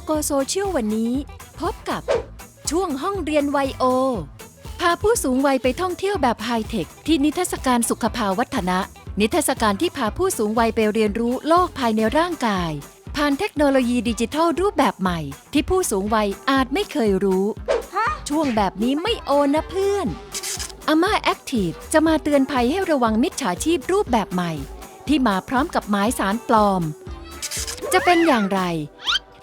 ไวโอโกโซเชียลวันนี้ พบกับช่วงห้องเรียนไวโอ พาผู้สูงวัยไปท่องเที่ยวแบบไฮเทค ที่นิทรรศการสุขภาวัฒนะ นิทรรศการที่พาผู้สูงวัยไปเรียนรู้โลกภายในร่างกาย ผ่านเทคโนโลยีดิจิทัลรูปแบบใหม่ ที่ผู้สูงวัยอาจไม่เคยรู้ ช่วงแบบนี้ไม่โอนนะเพื่อนอาม่าแอคทีฟจะมาเตือนภัยให้ระวังมิจฉาชีพรูปแบบใหม่ ที่มาพร้อมกับหมายสารปลอม จะเป็นอย่างไร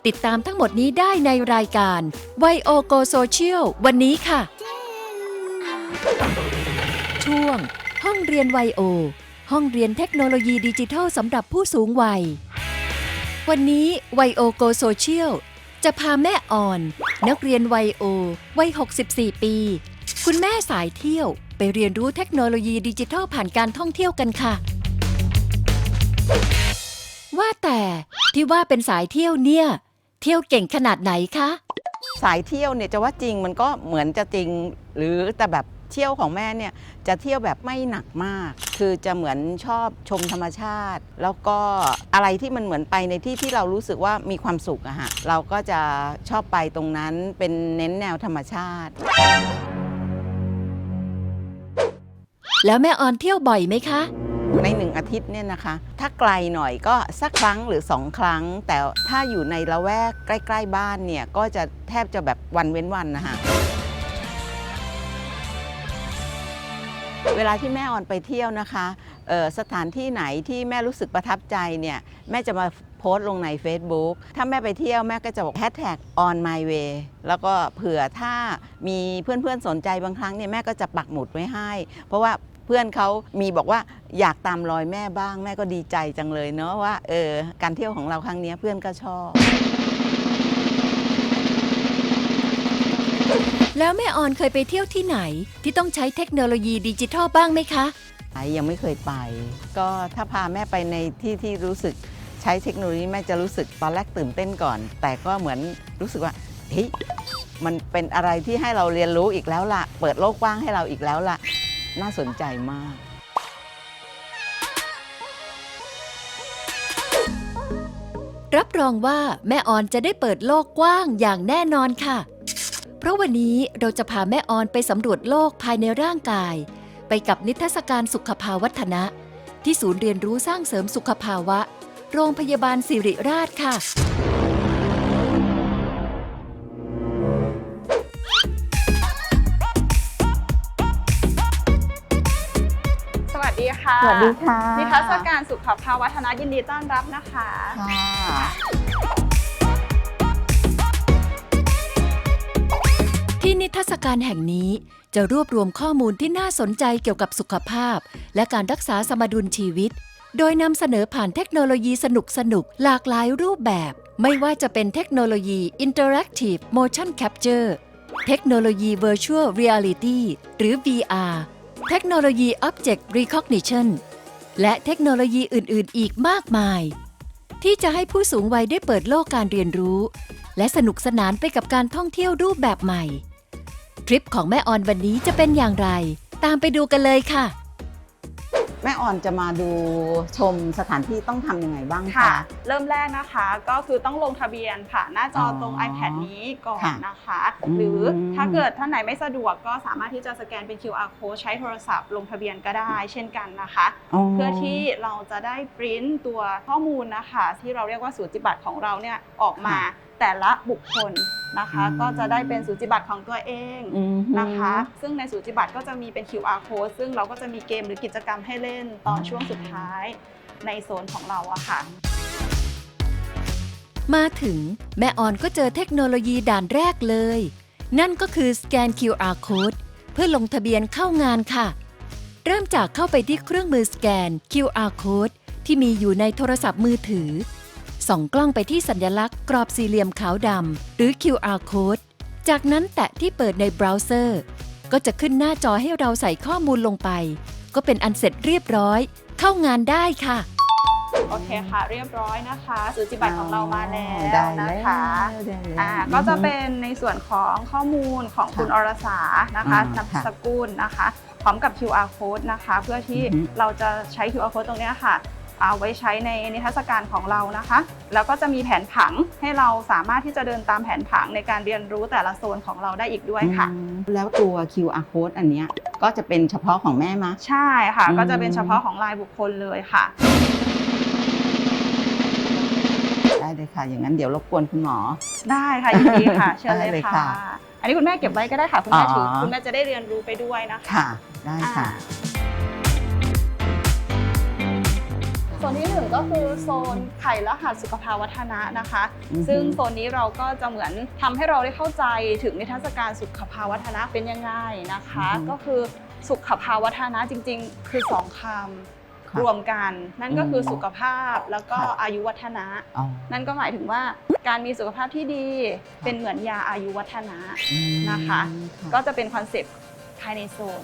ติดตามทั้งหมดนี้ได้ในรายการไวโอโกโซเชียลวันนี้ค่ะ ช่วง ห้องเรียนไวโอ ห้องเรียนเทคโนโลยีดิจิทัลสำหรับผู้สูงวัย วันนี้ไวโอโกโซเชียลจะพาแม่อ่อน นักเรียนไวโอวัย 64 ปี คุณแม่สายเที่ยวไปเรียนรู้เทคโนโลยีดิจิทัลผ่านการท่องเที่ยวกันค่ะ ว่าแต่ที่ว่าเป็นสายเที่ยวเนี่ย เที่ยวเก่งขนาดไหนคะ สายเที่ยวเนี่ยจะว่าจริงมันก็เหมือนจะจริง หรือแต่แบบเที่ยวของแม่เนี่ยจะเที่ยวแบบไม่หนักมาก คือจะเหมือนชอบชมธรรมชาติ แล้วก็อะไรที่มันเหมือนไปในที่ที่เรารู้สึกว่ามีความสุขอะฮะเราก็จะชอบไปตรงนั้นเป็นเน้นแนวธรรมชาติ แล้วแม่ออนเที่ยวบ่อยไหมคะ ในหนึ่งอาทิตย์เนี่ยนะคะ ถ้าไกลหน่อยก็สักครั้งหรือสองครั้ง แต่ถ้าอยู่ในละแวกใกล้ ๆ บ้านเนี่ย ก็จะแทบจะแบบวันเว้นวันนะคะเวลาที่แม่ออนไปเที่ยวนะคะสถานที่ไหนที่แม่รู้สึกประทับใจเนี่ยแม่จะมาโพสต์ลงใน Facebook ถ้าแม่ไปเที่ยวแม่ก็จะบอก hashtag on my way แล้วก็เผื่อถ้ามีเพื่อนๆสนใจบางครั้งเนี่ยแม่ก็จะปักหมุดไว้ให้ เพราะว่า เพื่อนเขามีบอกว่าอยากตามรอยแม่บ้างแม่ก็ดีใจจังเลยเนาะว่าเออการเที่ยวของเราครั้งเนี้ยเพื่อนก็ชอบ แล้วแม่ออนเคยไปเที่ยวที่ไหน ที่ต้องใช้เทคโนโลยีดิจิทัลบ้างไหมคะยังไม่เคยไป ก็ถ้าพาแม่ไปในที่ที่รู้สึกใช้เทคโนโลยีแม่จะรู้สึกตอนแรกตื่นเต้นก่อน แต่ก็เหมือนรู้สึกว่าเฮ้ยมันเป็นอะไรที่ให้เราเรียนรู้อีกแล้วล่ะ เปิดโลกกว้างให้เราอีกแล้วล่ะ น่าสนใจมาก รับรองว่าแม่ออนจะได้เปิดโลกกว้างอย่างแน่นอนค่ะ เพราะวันนี้เราจะพาแม่ออนไปสำรวจโลกภายในร่างกาย ไปกับนิทรรศการสุขภาวัฒนะ ที่ศูนย์เรียนรู้สร้างเสริมสุขภาวะ โรงพยาบาลสิริราชค่ะ ค่ะ สวัสดีค่ะนิทรรศการสุขภาวัฒนะยินดีต้อนรับนะคะค่ะที่นิทรรศการแห่งนี้จะรวบรวมข้อมูลที่น่าสนใจเกี่ยวกับสุขภาพ และการรักษาสมดุลชีวิต โดยนำเสนอผ่านเทคโนโลยีสนุกๆหลากหลายรูปแบบ ไม่ว่าจะเป็นเทคโนโลยี Interactive Motion Capture เทคโนโลยี Virtual Reality หรือ VR เทคโนโลยี Object Recognition และเทคโนโลยีอื่น ๆ อีกมากมาย ที่จะให้ผู้สูงวัยได้เปิดโลกการเรียนรู้ และสนุกสนานไปกับการท่องเที่ยวรูปแบบใหม่ ทริปของแม่ออนวันนี้จะเป็นอย่างไร ตามไปดูกันเลยค่ะ แม่ออนจะมาดูชมสถานที่ต้องทำยังไงบ้างค่ะ คะ เริ่มแรกนะคะก็คือต้องลงทะเบียนผ่านหน้าจอออตรง iPad นี้ก่อนค่ะนะคะ อืม หรือถ้าเกิดท่านไหนไม่สะดวกก็สามารถที่จะสแกนเป็น QR code ใช้โทรศัพท์ลงทะเบียนก็ได้เช่นกันนะคะ เพื่อที่เราจะได้ปริ้นตัวข้อมูลนะคะ ที่เราเรียกว่าสูจิบัตรของเราเนี่ยออกมา แต่ละบุคคลนะคะอืมก็จะได้เป็นสูจิบัตรของตัวเองอืมนะคะ ซึ่งในสูจิบัตรก็จะมีเป็น QR code ซึ่งเราก็จะมีเกมหรือกิจกรรมให้เล่นตอนช่วงสุดท้ายในโซนของเราอะค่ะ มาถึงแม่ออนก็เจอเทคโนโลยีด่านแรกเลย นั่นก็คือสแกน QR code เพื่อลงทะเบียนเข้างานค่ะ เริ่มจากเข้าไปที่เครื่องมือสแกน QR code ที่มีอยู่ในโทรศัพท์มือถือ ส่องกล้องไปที่สัญลักษณ์กรอบสี่เหลี่ยมขาวดำหรือ QR code จากนั้นแตะที่เปิดในเบราว์เซอร์ ก็จะขึ้นหน้าจอให้เราใส่ข้อมูลลงไป ก็เป็นอันเสร็จเรียบร้อย เข้างานได้ค่ะ โอเคค่ะ เรียบร้อยนะคะสูจิบัตรของเรามาแล้วได้นะคะ ได้แล้ว อ่าก็จะเป็นในส่วนของข้อมูลของคุณอรสานะคะอ่านามค่ะสกุลนะคะ พร้อมกับ QR code นะคะ เพื่อที่อือฮึเราจะใช้ QR code ตรงเนี้ยค่ะ เอาไว้ใช้ในนิทรรศการของเรานะคะ แล้วก็จะมีแผนผังให้เราสามารถที่จะเดินตามแผนผังในการเรียนรู้แต่ละโซนของเราได้อีกด้วยค่ะอืมแล้วตัว QR code อันเนี้ยก็จะเป็นเฉพาะของแม่มะ ใช่ค่ะอืมก็จะเป็นเฉพาะของรายบุคคลเลยค่ะ ได้เลยค่ะ อย่างนั้นเดี๋ยวรบกวนคุณหมอ ได้ค่ะยินดีค่ะ เชิญได้เลเลยยค่ะค่ะ อันนี้คุณแม่เก็บไว้ก็ได้ค่ะ คุณแม่อ๋อถือคุณแม่จะได้เรียนรู้ไปด้วยนะคะ ค่ะ ได้ค่ะโซ นที่หนึ่งก็คือโซนไข่รหัสสุขภาวัฒนะนะคะอือฮึซึ่งโซนนี้เราก็จะเหมือนทำให้เราได้เข้าใจถึงนิทรรศการสุขภาวัฒนะเป็นยังไงนะคะ ก็คือสุขภาวัฒนะจริง ๆ คือสองคำค่ะรวมกันนั่นก็คืออมสุขภาพแล้วก็ค่ะอายุวัฒนะอ๋อนั่นก็หมายถึงว่าการมีสุขภาพที่ดีเป็นเหมือนยาอายุวัฒนะอืมนะคะ ก็จะเป็นคอนเซปต์ภายในโซน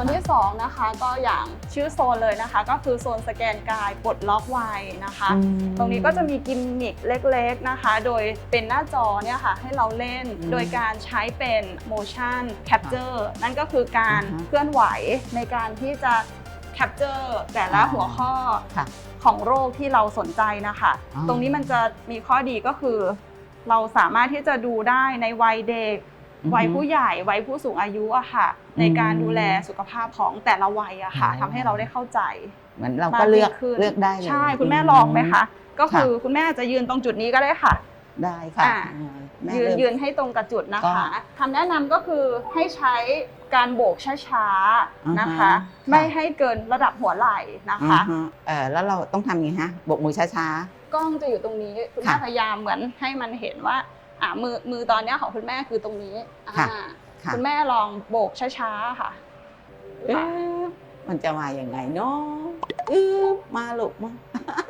โซนที่2นะคะก็อย่างชื่อโซนเลยนะคะ ก็คือโซนสแกนกายปลดล็อกวัยนะคะอืมตรงนี้ก็จะมีกิมมิคเล็กๆนะคะ โดยเป็นหน้าจอเนี่ยค่ะให้เราเล่นอืมโดยการใช้เป็น motion capture นั่นก็คือการอ่าฮะเคลื่อนไหวในการที่จะ capture แต่ละอ๋อหัวข้อค่ะของโรคที่เราสนใจนะคะอ๋อตรงนี้มันจะมีข้อดีก็คือ เราสามารถที่จะดูได้ในวัยเด็กอือฮึ วัยผู้ใหญ่วัยผู้สูงอายุอะค่ะ ในการดูแลสุขภาพของแต่ละวัยอะค่ะอ๋อทำให้เราได้เข้าใจเหมือนเราก็เลือกมากยิ่งขึ้นเลือกได้เลยใช่คุณแม่ลองไหมคะก็ค่ะคือคุณแม่จะยืนตรงจุดนี้ก็ได้ค่ะ ได้ค่ะอ่าแม่ยืนเริ่มยืนให้ตรงกับจุดนะก็คะคำแนะนำก็คือให้ใช้การโบกช้าๆนะคะอ่าฮะไม่ให้เกินระดับหัวไหล่นะคะอ่าฮะเออแล้วเราต้องทำยังไงฮะบกมือช้ากล้องจะอยู่ตรงนี้คุณแม่ค่ะพยายามเหมือนให้มันเห็นว่า อ่ามือมือตอนเนี้ยของคุณแม่คือตรงนี้ค่ะอ่าๆค่ะ คุณแม่ลองโบกช้าๆค่ะเอ๊ะมันจะมาอย่างไงเนาะอือมาลูกมา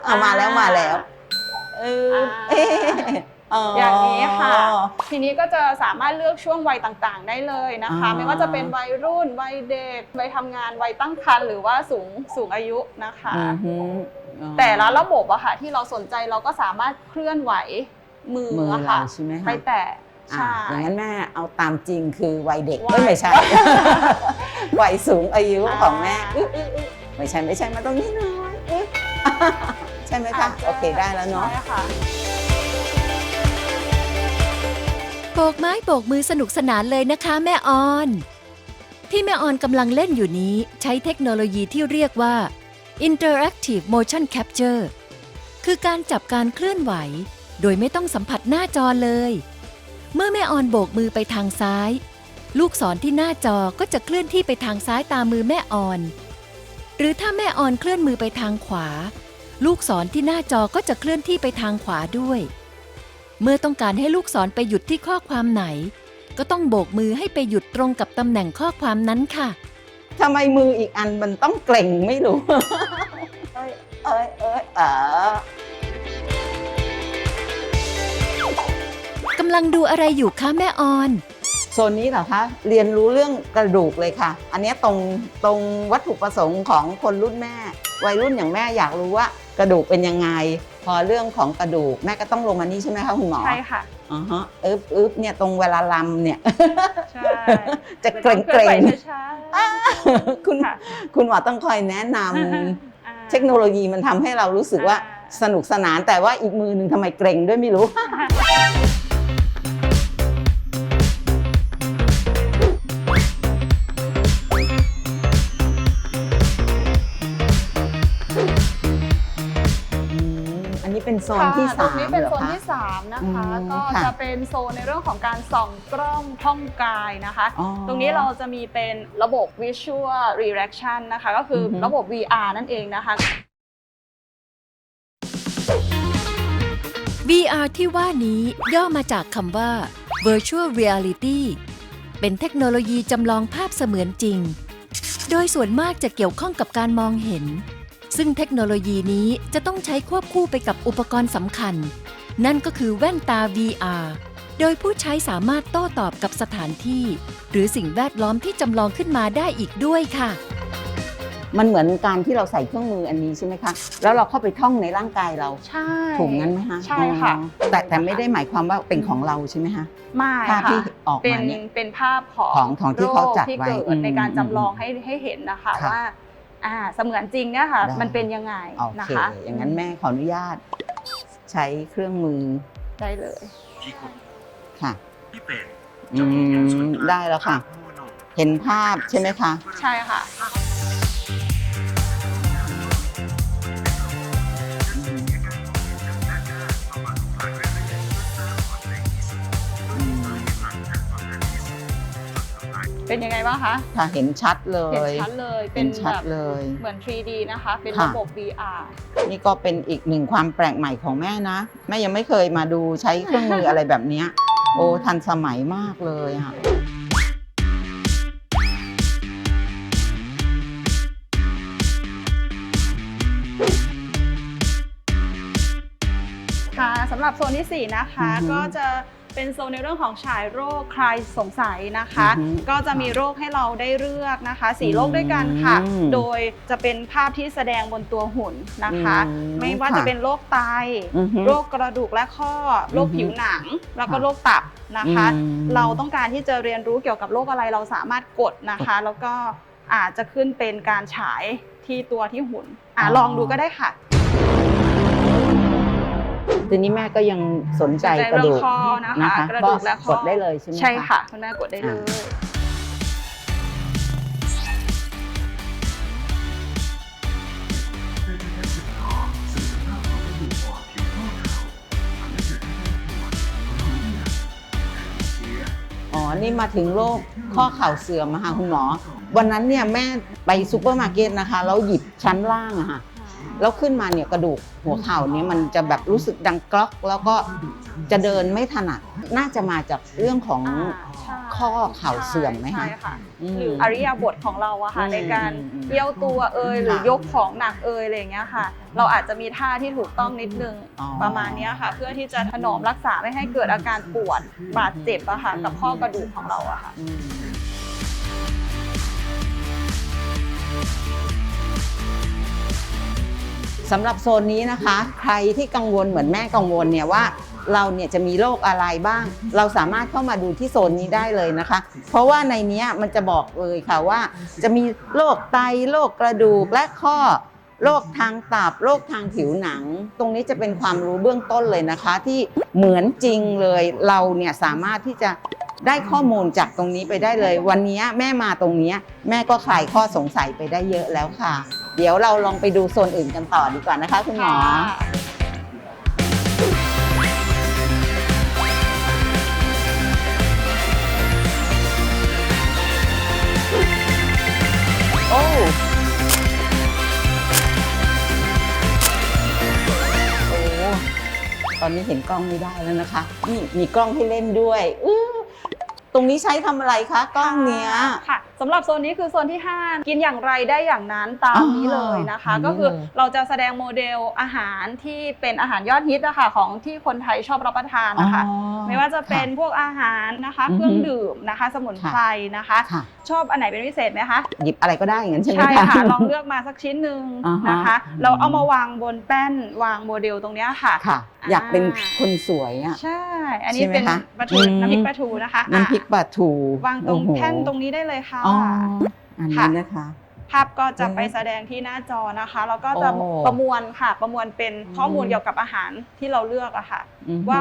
เอามาแล้วมาแล้ว เอออ่าเอ๊ะอ๋อออย่างนี้ค่ะทีนี้ก็จะสามารถเลือกช่วงวัยต่างๆ ได้เลยนะคะอ่าไม่ว่าจะเป็นวัยรุ่นวัยเด็กวัยทำงานวัยตั้งครรภ์หรือว่าสูงสูงอายุนะคะ อือหืออ๋อแต่ละระบบอะค่ะที่เราสนใจเราก็สามารถเคลื่อนไหว มือมืออะเราค่ะใช่ไหมคะไปแตะอ่าใช่อย่างนั้นแม่เอาตามจริงคือวัยเด็กวัย เอ้ยไม่ใช่ วัยสูงอายุอ่าของแม่อึ๊ะอึ๊ะอึ๊ะไม่ใช่ไม่ใช่มาตรงนี้หน่อยอึ๊ะใช่ไหมคะโอเคได้แล้วเนาะ ใช่ค่ะ โบกไม้โบกมือสนุกสนานเลยนะคะแม่ออน ที่แม่ออนกำลังเล่นอยู่นี้ใช้เทคโนโลยีที่เรียกว่า Interactive Motion Capture คือการจับการเคลื่อนไหว โดยไม่ต้องสัมผัสหน้าจอเลย เมื่อแม่ออนโบกมือไปทางซ้าย ลูกศรที่หน้าจอก็จะเคลื่อนที่ไปทางซ้ายตามมือแม่ออน หรือถ้าแม่ออนเคลื่อนมือไปทางขวา ลูกศรที่หน้าจอก็จะเคลื่อนที่ไปทางขวาด้วย เมื่อต้องการให้ลูกศรไปหยุดที่ข้อความไหน ก็ต้องโบกมือให้ไปหยุดตรงกับตำแหน่งข้อความนั้นค่ะ ทำไมมืออีกอันมันต้องเกร็งไม่รู้ เอ้ยเอ้ยเอ้ยเออ กำลังดูอะไรอยู่คะแม่ออน โซนนี้เหรอคะเรียนรู้เรื่องกระดูกเลยค่ะ อันเนี้ยตรงตรงวัตถุประสงค์ของคนรุ่นแม่ วัยรุ่นอย่างแม่อยากรู้ว่ากระดูกเป็นยังไง พอเรื่องของกระดูกแม่ก็ต้องลงมานี่ใช่ไหมคะคุณหมอใช่ค่ะ อ๋อฮะอึ๊บอึ๊บเนี่ยตรงเวลาลำเนี่ย ใช่จะเกรงเกรงไม่ต้องคลื่อนไหวช้าๆ คุณค่ะ คุณหมอต้องคอยแนะนำอ่า เทคโนโลยีมันทำให้เรารู้สึกว่าอ่า สนุกสนานแต่ว่าอีกมือหนึ่งทำไมเกรงด้วยไม่รู้ โซนที่ค่ะสามตรงนี้เป็นหรอโซนคะที่3นะคะอืมก็ค่ะจะเป็นโซนในเรื่องของการส่องกล้องท่องกายนะคะอ๋อตรงนี้เราจะมีเป็นระบบ Visual Reaction นะคะ ก็คือออฮึระบบ VR นั่นเองนะคะ VR ที่ว่านี้ย่อมาจากคำว่า Virtual Reality เป็นเทคโนโลยีจำลองภาพเสมือนจริง โดยส่วนมากจะเกี่ยวข้องกับการมองเห็น ซึ่งเทคโนโลยีนี้จะต้องใช้ควบคู่ไปกับอุปกรณ์สำคัญ นั่นก็คือแว่นตา VR โดยผู้ใช้สามารถโต้ตอบกับสถานที่ หรือสิ่งแวดล้อมที่จำลองขึ้นมาได้อีกด้วยค่ะ มันเหมือนการที่เราใส่เครื่องมืออันนี้ใช่ไหมคะ แล้วเราเข้าไปท่องในร่างกายเรา ใช่ถูกงั้นไหมคะใช่ค่ะอ๋อแต่แต่ไม่ได้หมายความว่าเป็นของเราใช่ไหมคะ ไม่ภาพค่ะที่ออกเป็นมาเนี่ยเป็นภาพของของของที่เขาจัดไว้โรคที่เกิดในการจำลองให้ให้เห็นนะคะค่ะ ว่า อ่าเสมือนจริงเนี่ยค่ะ ได้ มันเป็นยังไงโอนะเคคะอย่างนั้นแม่ขออนุญาต ใช้เครื่องมือได้เลย ที่คุณค่ะที่เป็นอืมได้แล้วค่ะ เห็นภาพใช่ไหมคะ ใช่ค่ะ เป็นยังไงบ้างคะ ค่ะเห็นชัดเลเห็นย ชัดเลยเห็เป็นนชัแบดบเลย เหมือน 3D นะคะ เป็นค่ะระบบ VR นี่ก็เป็นอีกหนึ่งความแปลกใหม่ของแม่นะ แม่ยังไม่เคยมาดูใช้เครื่องมือ อะไรแบบเนี้ยโอ้ทันสมัยมากเลยค่ะ ค่ะสำหรับโซนที่ 4 นะคะ อือฮึก็จะ เป็นโซนในเรื่องของฉายโรคคลายสงสัยนะคะ อือฮึก็จะมีโรคให้เราได้เลือกนะคะสีโรคด้วยกันค่ะ อืมโดยจะเป็นภาพที่แสดงบนตัวหุ่นนะคะ อืมไม่ว่าค่ะจะเป็นโรคไต อือฮึโรคกระดูกและข้อ โรคอือฮึผิวหนัง แล้วก็ค่ะโรคตับนะคะ อืม เราต้องการที่จะเรียนรู้เกี่ยวกับโรคอะไรเราสามารถกดนะคะ แล้วก็อาจจะขึ้นเป็นการฉายที่ตัวที่หุ่นอะลองดูก็ได้ค่ะ ทีนี้แม่ก็ยังสนใจใจกระเรื่ดูองกคอนะคะนะคะกระดูกและข้อกดได้เลยใช่ไหมใช่ค่ะคุณแม่กดได้เลยอ๋อ นี่มาถึงโรคข้อเข่าเสื่อมมาค่ะคุณหมอ วันนั้นเนี่ยแม่ไปซูเปอร์มาร์เก็ตนะคะ แล้วหยิบชั้นล่างอะค่ะ แล้วขึ้นมาเนี่ยกระดูกหัวเข่าเนี่ยมันจะแบบรู้สึกดังกรอกแล้วก็จะเดินไม่ถนัดน่าจะมาจากเรื่องของอ่าใช่ข้อเข่าเสื่อมไหมคะ ใช่ค่ะมหรืออริยาบทของเราอะค่ะอืมในการอืมเอี้ยวตัวเอยหรือค่ะยกของหนักเอยอะไรอย่างเงี้ยค่ะ เราอาจจะมีท่าที่ถูกต้องนิดนึงอ๋อประมาณเนี้ยค่ะ เพื่อที่จะถนอมรักษาไม่ให้เกิดอาการปวดบาดเจ็บอะค่ะกับข้อกระดูกของเราอะค่ะ สำหรับโซนนี้นะคะ ใครที่กังวลเหมือนแม่กังวลเนี่ยว่าเราเนี่ยจะมีโรคอะไรบ้าง เราสามารถเข้ามาดูที่โซนนี้ได้เลยนะคะ เพราะว่าในนี้มันจะบอกเลยค่ะว่า จะมีโรคไตโรคกระดูกและข้อโรคทางตับโรคทางผิวหนัง ตรงนี้จะเป็นความรู้เบื้องต้นเลยนะคะ ที่เหมือนจริงเลยเราเนี่ยสามารถที่จะได้ข้อมูลจากตรงนี้ไปได้เลย วันนี้แม่มาตรงนี้แม่ก็คลายข้อสงสัยไปได้เยอะแล้วค่ะ เดี๋ยวเราลองไปดูโซนอื่นกันต่อดีกว่านะคะ คุณหมอ โอ้โอ้ตอนนี้เห็นกล้องไม่ได้แล้วนะคะ นี่มีกล้องให้เล่นด้วยอื้อตรงนี้ใช้ทำอะไรคะ กล้องเนี้ย ค่ะ สำหรับโซนนี้คือโซนที่ 5 กินอย่างไรได้อย่างนั้นตามนี้เลยนะคะอ๋อก็คือนี่เลยเราจะแสดงโมเดลอาหารที่เป็นอาหารยอดฮิตนะคะของที่คนไทยชอบรับประทานนะคะอ๋อไม่ว่าจะเป็นพวกอาหารนะคะอือฮึเครื่องดื่มนะคะ สมุนไพรนะคะค่ะชอบอันไหนเป็นพิเศษไหมคะหยิบอะไรก็ได้อย่างนั้นใช่ไหมใช่คะค่ะลองเลือกมาสักชิ้นหนึ่งอ่าฮะนะคะ เราเอามาวางบนแป้นวางโมเดลตรงเนี้ยค่ะค่ะอยากเป็นอ่าคนสวยอะ ใช่ อันนี้ใช่ไหมเป็นคะปลาทูอืม น้ำพริกปลาทูนะคะน้ำพริกปลาทูอะวางตรงโอ้โหแท่นตรงนี้ได้เลยค่ะ อ๋ออันนี้ค่ะนะคะ ภาพก็จะอืมไปแสดงที่หน้าจอนะคะ แล้วก็จะโอ้ประมวลค่ะ ประมวลเป็นข้อมูลอืม เกี่ยวกับอาหารที่เราเลือกอะค่ะ อือหือ ว่า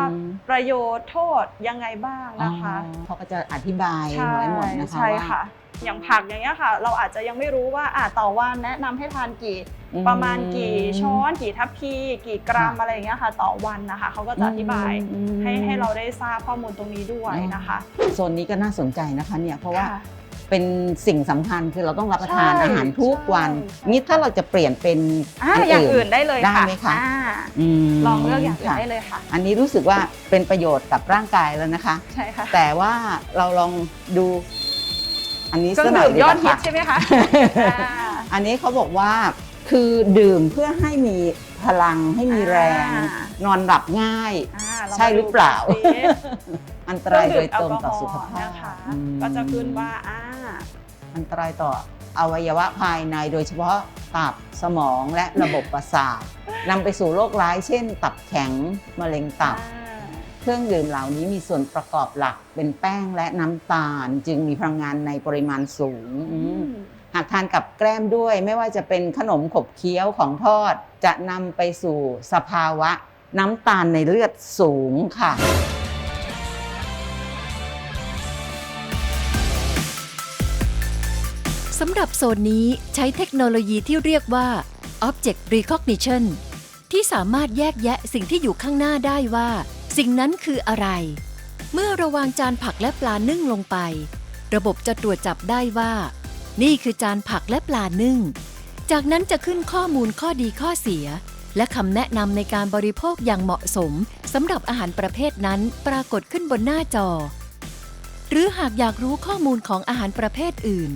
ประโยชน์โทษยังไงบ้างนะคะ อ๋อเขาก็จะอธิบายใช่ไว้หมดนะคะใช่ว่าค่ะ อย่างผักอย่างเงี้ยค่ะ เราอาจจะยังไม่รู้ว่าอะต่อวันแนะนำให้ทานกี่อืประมาณกี่ช้อนกี่ทัพพีกี่กรัมอะไรอย่างเงี้ยค่ะ ต่อวันนะคะเขาก็จะอธิบายอืม ให้ให้เราได้ทราบข้อมูลตรงนี้ด้วยนะคะ โซนนี้ก็น่าสนใจนะคะเนี่ยเพราะว่าค่ะเป็นสิ่งสำคัญคือเราต้องรับประทานใช่อาหารทุกวันใช่ นี่ถ้าเราจะเปลี่ยนเป็น อะอย่างอื่นได้เลยได้ค่ะไหมคะ อ่ามลองเลือกอย่างอื่นค่ะได้เลยค่ะ อันนี้รู้สึกว่าเป็นประโยชน์กับร่างกายแล้วนะคะ ใช่ค่ะ แต่ว่าเราลองดู อันนี้เครื่องสักหน่ดื่มดียกอว่าดฮิตค่ะใช่ไหมคะอ่าอันนี้เขาบอกว่าคือดื่มเพื่อให้มีพลังให้มีแรงอ่านอนหลับง่ายอ่าเามาใช่หรือเปล่าดูกันสิอันตเครื่ราอยงโดดื่ยมแอตลรงกอฮต่ออสุขล์ภาพนะคะอืมก็จะขึ้นว่าอ่าอันตรายต่ออวัยวะภายในโดยเฉพาะตับสมองและระบบประสาทนำไปสู่โรคร้ายเช่น ตับแข็งมะเร็งตับ เครื่องดื่มเหล่านี้มีส่วนประกอบหลักเป็นแป้งและน้ำตาล จึงมีพลังงานในปริมาณสูงอืมหากทานกับแกล้มด้วยไม่ว่าจะเป็นขนมขบเคี้ยวของทอด จะนำไปสู่สภาวะน้ำตาลในเลือดสูงค่ะสำหรับโซนนี้ใช้เทคโนโลยีที่เรียกว่า Object Recognition ที่สามารถแยกแยะสิ่งที่อยู่ข้างหน้าได้ว่า สิ่งนั้นคืออะไร เมื่อระวางจานผักและปลานึ่งลงไป ระบบจะตรวจจับได้ว่า นี่คือจานผักและปลานึ่ง จากนั้นจะขึ้นข้อมูลข้อดีข้อเสีย และคำแนะนำในการบริโภคอย่างเหมาะสมสำหรับอาหารประเภทนั้นปรากฏขึ้นบนหน้าจอ หรือหากอยากรู้ข้อมูลของอาหารประเภทอื่น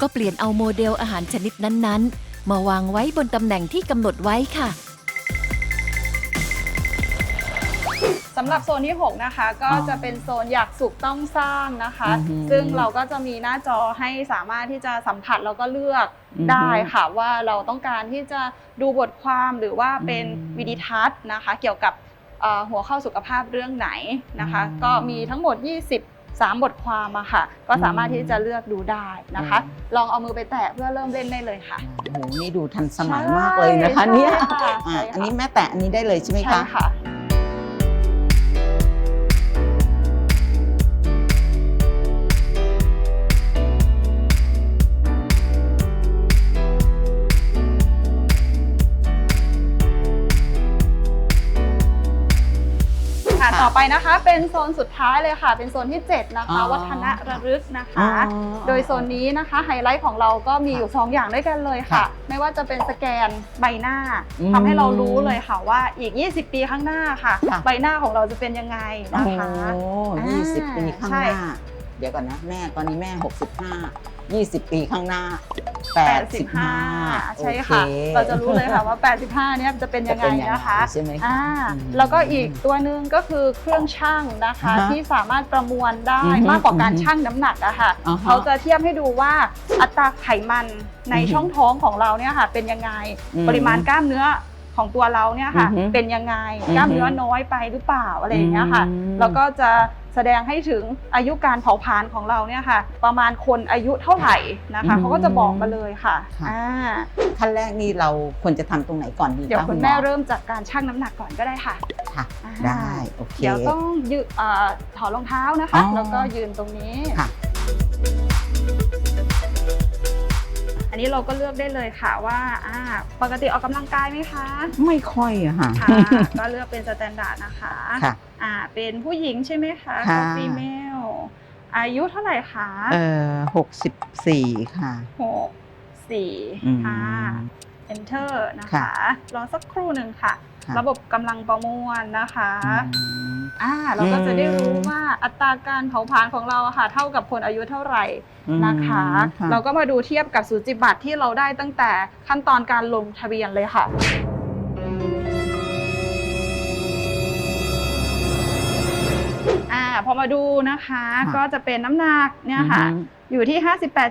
ก็เปลี่ยนเอาโมเดลอาหารชนิดนั้นๆ มาวางไว้บนตำแหน่งที่กำหนดไว้ค่ะ สำหรับโซนที่ 6 นะคะ ก็อ๋อจะเป็นโซนอยากสุขต้องสร้างนะคะ อือหือซึ่งเราก็จะมีหน้าจอให้สามารถที่จะสัมผัสแล้วก็เลือกอือหือได้ค่ะ ว่าเราต้องการที่จะดูบทความหรือว่าเป็นอืมวิดีทัศน์นะคะ เกี่ยวกับเอ่อหัวข้อสุขภาพเรื่องไหนนะคะ อืมก็มีทั้งหมด 23 บทความอะค่ะ ก็สามารถที่จะเลือกดูได้นะคะ อืม ลองเอามือไปแตะเพื่อเริ่มเล่นได้เลยค่ะ โอ้โหนี่ดูทันสมัยใช่มากเลยนะคะ เนี่ยใช่ค่ะอะใช่ค่ะ อันนี้แม่แตะอันนี้ได้เลยใช่ไหมใช่คะค่ะค่ะ ค่ะต่อไปนะคะ เป็นโซนสุดท้ายเลยค่ะ เป็นโซนที่ 7 นะคะอ๋อวัฒนระลึกนะคะอ๋อโดยโซนนี้นะคะไฮไลท์ของเราก็มีอยู่ 2 อย่างด้วยกันเลยค่ะค่ะไม่ว่าจะเป็นสแกนใบหน้าอืมทำให้เรารู้เลยค่ะว่าอีก 20 ปีข้างหน้าค่ะค่ะใบหน้าของเราจะเป็นยังไงโอ้นะคะยี่สิบปีข้างใช่หน้า เดี๋ยวก่อนนะ แม่ตอนนี้แม่ 65 20 ปีข้างหน้า85 ใช่ค่ะ โอเราจะรู้เลยค่ะว่า 85 เนี่ยจะเป็นยังไงจเป็นะคะใช่ไหมอ่าอืม แล้วก็อีกตัวหนึ่งก็คือเครื่องชั่งนะคะ อ่าฮะที่สามารถประมวลได้อือฮึมากกว่าการอือฮึชั่งน้ำหนักอะค่ะอ่าฮะเขาจะเทียบให้ดูว่าอัตราไขมันในอือฮึช่องท้องของเราเนี่ยค่ะเป็นยังไง อืม ปริมาณกล้ามเนื้อ ของตัวเราเนี่ยค่ะ อือฮึเป็นยังไงอือฮึกล้ามเนื้อน้อยไปหรือเปล่าอะไรอย่างเงี้ยค่ะ อืม แล้วก็จะแสดงให้ถึงอายุการเผาผลาญของเราเนี่ยค่ะ ประมาณคนอายุเท่าไหร่นะคะอืมเขาก็จะบอกมาเลยค่ะค่ะ อ่าขั้นแรกนี่เราควรจะทำตรงไหนก่อนดีเดี๋ยวะคุณหอ แม่เริ่มจากการชั่งน้ำหนักก่อนก็ได้ค่ะค่ะ อ่าได้โอเค เดี๋ยวต้องยืนเอ่อถอดรองเท้านะคะ อ๋อแล้วก็ยืนตรงนี้ ค่ะอั นนี้เราก็เลือกได้เลยค่ะว่าอ่าปกติออกกำลังกายไหมคะไม่ค่อยอะค่ะ ค่ะ ก็เลือกเป็นสแตนดาร์ดนะคะค่ะอ่าเป็นผู้หญิงใช่ไหมคะค่ะ ฟีเมลอายุเท่าไหร่คะเอ่อหกสิบสี่ค่ะ หกสี่อืม ค่ะ enter นะคะ ค่ะรอสักครู่หนึ่งค่ะ ค่ะ ระบบกำลังประมวลนะคะ อืม อ่าเราก็จะได้รู้อืมว่าอัตราการเผาผลาญของเราอะค่ะเท่ากับคนอายุเท่าไหร่นะคะอืมค่ะเราก็มาดูเทียบกับสูจิบัตรที่เราได้ตั้งแต่ขั้นตอนการลงทะเบียนเลยค่ะอ่าพอมาดูนะคะค่ะก็จะเป็นน้ำหนักเนี่ยค่ะอือฮึอยู่ที่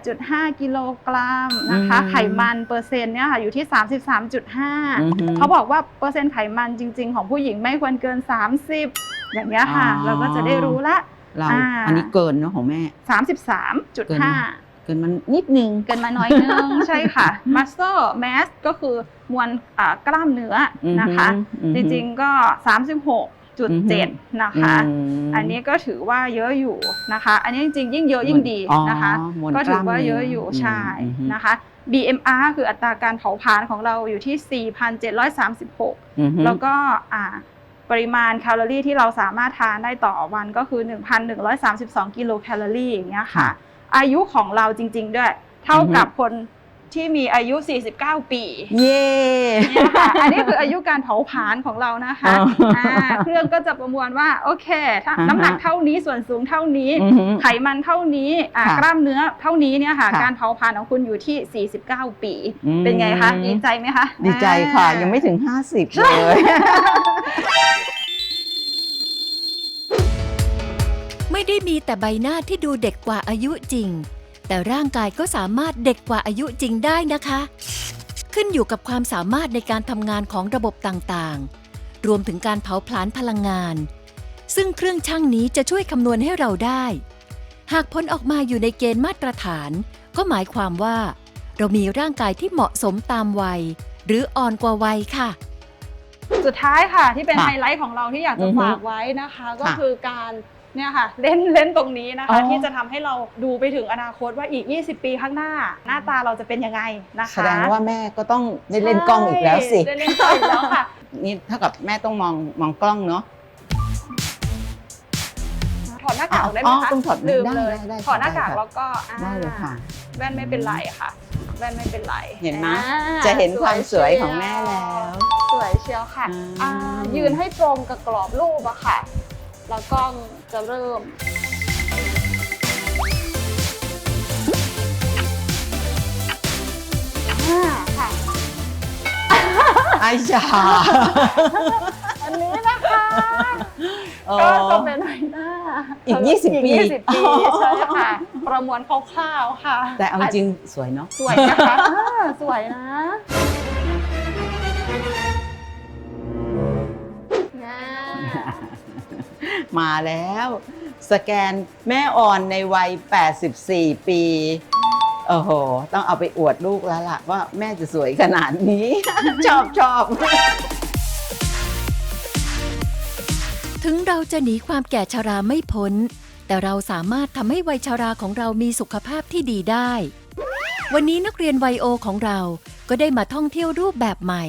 58.5 กิโลกรัมนะคะอืมไขมันเปอร์เซ็นต์เนี่ยค่ะอยู่ที่อือฮึ33.5 เขาบอกว่าเปอร์เซ็นต์ไขมันจริง ๆ ของผู้หญิงไม่ควรเกิน 30 อย่างเงี้ยค่ะ อ๋อ เราก็จะได้รู้ละ เราอ่า อันนี้เกินเนอะของแม่33.5 เกินมันนิดนึง เกินมาน้อยนึง ใช่ค่ะ muscle mass ก็คือมวลอ่ากล้ามเนื้อนะคะอือฮึจริงๆก็ 36.7 นะคะมอันนี้ก็ถือว่าเยอะอยู่นะคะ อันนี้จริงๆยิ่งเยอะยิ่งดีนะคะอ๋อมวลก็ถือว่าล้มนื้เยอะอยู่ใช่อือฮึนะคะ BMR คืออัตราการเผาผลาญของเราอยู่ที่ 4,736อือฮึแล้วก็อ่า ปริมาณแคลอรี่ที่เราสามารถทานได้ต่อวันก็คือ 1,132 กิโลแคลอรี่อย่างเงี้ยค่ะ อายุของเราจริง ๆ ด้วย เท่ากับคน ที่มีอายุ 49 ปีเย่เนี่ยค่ะอันนี้คืออายุการเผาผลาญของเรานะคะอ๋ออ่าเครื่องก็จะประมวลว่าโอเคถ้าอ่าฮะน้ำหนักเท่านี้ส่วนสูงเท่านี้อือฮึไขมันเท่านี้อะค่ะกล้ามเนื้อเท่านี้เนี่ยค่ะค่ะการเผาผลาญของคุณอยู่ที่ 49 ปีอืมเป็นไงคะดีใจไหมคะ ดีใจค่ะอ่ายังไม่ถึง 50 เลยไม่ได้มีแต่ใบหน้าที่ดูเด็กกว่าอายุจริง แต่ร่างกายก็สามารถเด็กกว่าอายุจริงได้นะคะ ขึ้นอยู่กับความสามารถในการทำงานของระบบต่างๆ รวมถึงการเผาผลาญพลังงาน ซึ่งเครื่องช่างนี้จะช่วยคำนวณให้เราได้ หากผลออกมาอยู่ในเกณฑ์มาตรฐาน ก็หมายความว่า เรามีร่างกายที่เหมาะสมตามวัย หรืออ่อนกว่าวัยค่ะสุดท้ายค่ะที่เป็นค่ะไฮไลท์ของเราที่อยากจะอือฮึฝากไว้นะคะ ก็ค่ะ คือการ เนี่ยค่ะเล่นเล่นตรงนี้นะอ๋คะอ ที่จะทำให้เราดูไปถึงอนาคตว่าอีก 20 ปีข้างหน้า หน้าตาเราจะเป็นยังไงนะคะแสดงว่าแม่ก็ต้องได้เล่นกล้องอีกแล้วสิ ใช่ได้เล่นกล้องอีกแล้วค่ะ นี่เท่ากับแม่ต้องมองมองกล้องเนาะ ถอดหน้ากากได้ไหมอ๋อคะต้องถอดลืมได้เลยได้ได้ถอดหน้ากากได้ค่ะ แล้วก็อ่าได้เลยค่ะ แว่นไม่เป็นไรค่ะ แว่นไม่เป็นไรเห็นไหม อ่าจะเห็นความสวยของแม่แล้ว สวยเชียวค่ะอืมอ่ายืนให้ตรงกับกรอบรูปอะค่ะ แล้วกล้อง จะเริ่ม อ่าค่ะ ไอ้ชาอันนี้นะคะโอ้ก็จะเป็นใบหน้าอีก20ปี อีก20ปีใช่ค่ะ ประมวลคร่าวๆค่ะแต่เอาจริงสวยเนาะ สวยนะคะอ่าสวยนะ มาแล้ว สแกนแม่อ่อนในวัย 84 ปี โอ้โห ต้องเอาไปอวดลูกแล้วล่ะ ว่าแม่จะสวยขนาดนี้ ชอบชอบถึงเราจะหนีความแก่ชราไม่พ้น แต่เราสามารถทำให้วัยชราของเรามีสุขภาพที่ดีได้ วันนี้นักเรียนไวโอของเราก็ได้มาท่องเที่ยวรูปแบบใหม่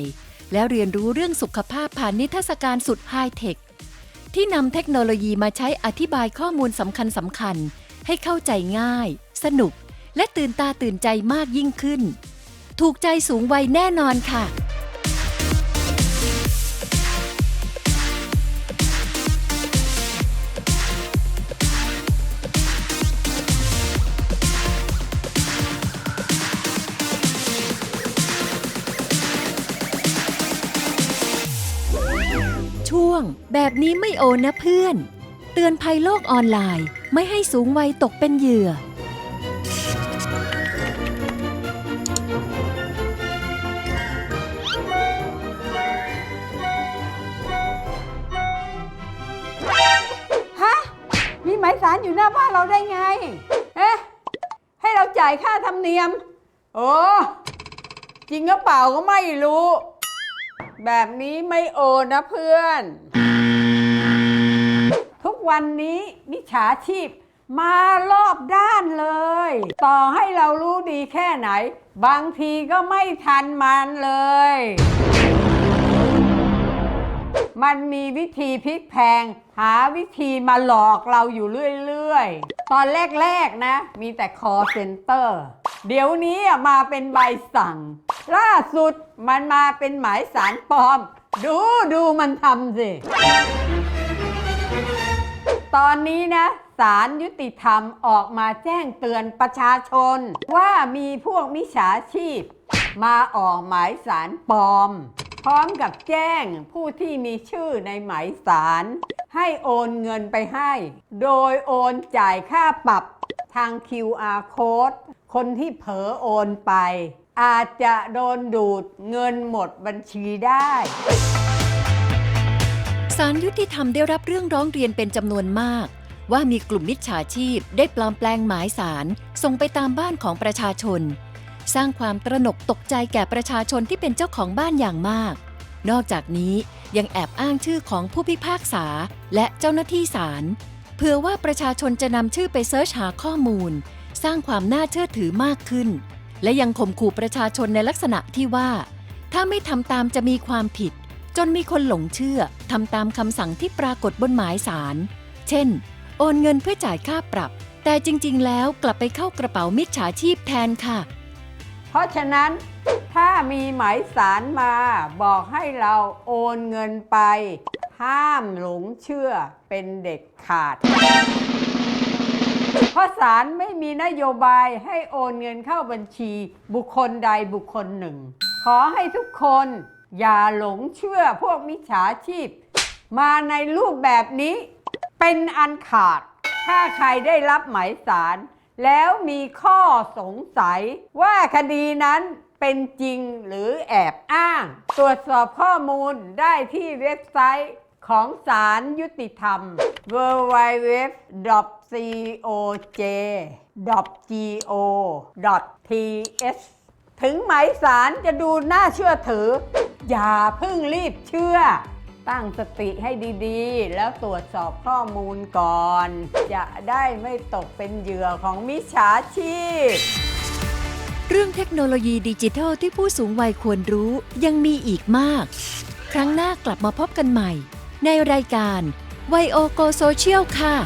และเรียนรู้เรื่องสุขภาพผ่านนิทรรศการสุดไฮเทค ที่นำเทคโนโลยีมาใช้อธิบายข้อมูลสำคัญสำคัญให้เข้าใจง่าย สนุก และตื่นตาตื่นใจมากยิ่งขึ้น ถูกใจสูงวัยแน่นอนค่ะ แบบนี้ไม่โอนนะเพื่อน เตือนภัยโลกออนไลน์ไม่ให้สูงวัยตกเป็นเหยื่อ ฮะ มีหมายสารอยู่หน้าบ้านเราได้ไง เอ๊ะ ให้เราจ่ายค่าธรรมเนียม โอ้จริงหรือเปล่าก็ไม่รู้ แบบนี้ไม่โอนนะเพื่อน วันนี้มิจฉาชีพมารอบด้านเลย ต่อให้เรารู้ดีแค่ไหน บางทีก็ไม่ทันมันเลย มันมีวิธีพลิกแพง หาวิธีมาหลอกเราอยู่เรื่อย ๆ ตอนแรก ๆ นะ มีแต่ call center เดี๋ยวนี้มาเป็นใบสั่ง ล่าสุดมันมาเป็นหมายสารปลอม ดูดูมันทำสิ ตอนนี้นะศาลยุติธรรมออกมาแจ้งเตือนประชาชน ว่ามีพวกมิจฉาชีพ มาออกหมายสารปลอม พร้อมกับแจ้งผู้ที่มีชื่อในหมายสารให้โอนเงินไปให้ โดยโอนจ่ายค่าปรับทาง QR code คนที่เผลอโอนไป อาจจะโดนดูดเงินหมดบัญชีได้ ศาลยุติธรรมได้รับเรื่องร้องเรียนเป็นจำนวนมาก ว่ามีกลุ่มมิจฉาชีพได้ปลอมแปลงหมายสารส่งไปตามบ้านของประชาชน สร้างความตระหนกตกใจแก่ประชาชนที่เป็นเจ้าของบ้านอย่างมาก นอกจากนี้ยังแอบอ้างชื่อของผู้พิพากษาและเจ้าหน้าที่ศาลเพื่อว่าประชาชนจะนำชื่อไปเสิร์ชหาข้อมูล สร้างความน่าเชื่อถือมากขึ้น และยังข่มขู่ประชาชนในลักษณะที่ว่า ถ้าไม่ทำตามจะมีความผิด จนมีคนหลงเชื่อทำตามคำสั่งที่ปรากฏบนหมายสาร เช่น โอนเงินเพื่อจ่ายค่าปรับ แต่จริง ๆ แล้วกลับไปเข้ากระเป๋ามิจฉาชีพแทนค่ะ เพราะฉะนั้นถ้ามีหมายสารมาบอกให้เราโอนเงินไป ห้ามหลงเชื่อเป็นเด็กขาด เพราะศาลไม่มีนโยบายให้โอนเงินเข้าบัญชีบุคคลใดบุคคลหนึ่ง ขอให้ทุกคน อย่าหลงเชื่อพวกมิจฉาชีพ มาในรูปแบบนี้ เป็นอันขาด ถ้าใครได้รับหมายสาร แล้วมีข้อสงสัยว่าคดีนั้นเป็นจริงหรือแอบอ้าง ตรวจสอบข้อมูลได้ที่เว็บไซต์ของศาลยุติธรรม www.coj.go.th ถึงหมายสารจะดูน่าเชื่อถือ อย่าเพิ่งรีบเชื่อ ตั้งสติให้ดีๆ แล้วตรวจสอบข้อมูลก่อน จะได้ไม่ตกเป็นเหยื่อของมิจฉาชีพ เรื่องเทคโนโลยีดิจิทัลที่ผู้สูงวัยควรรู้ยังมีอีกมาก ครั้งหน้ากลับมาพบกันใหม่ ในรายการไวโอโกโซเชียลค่ะ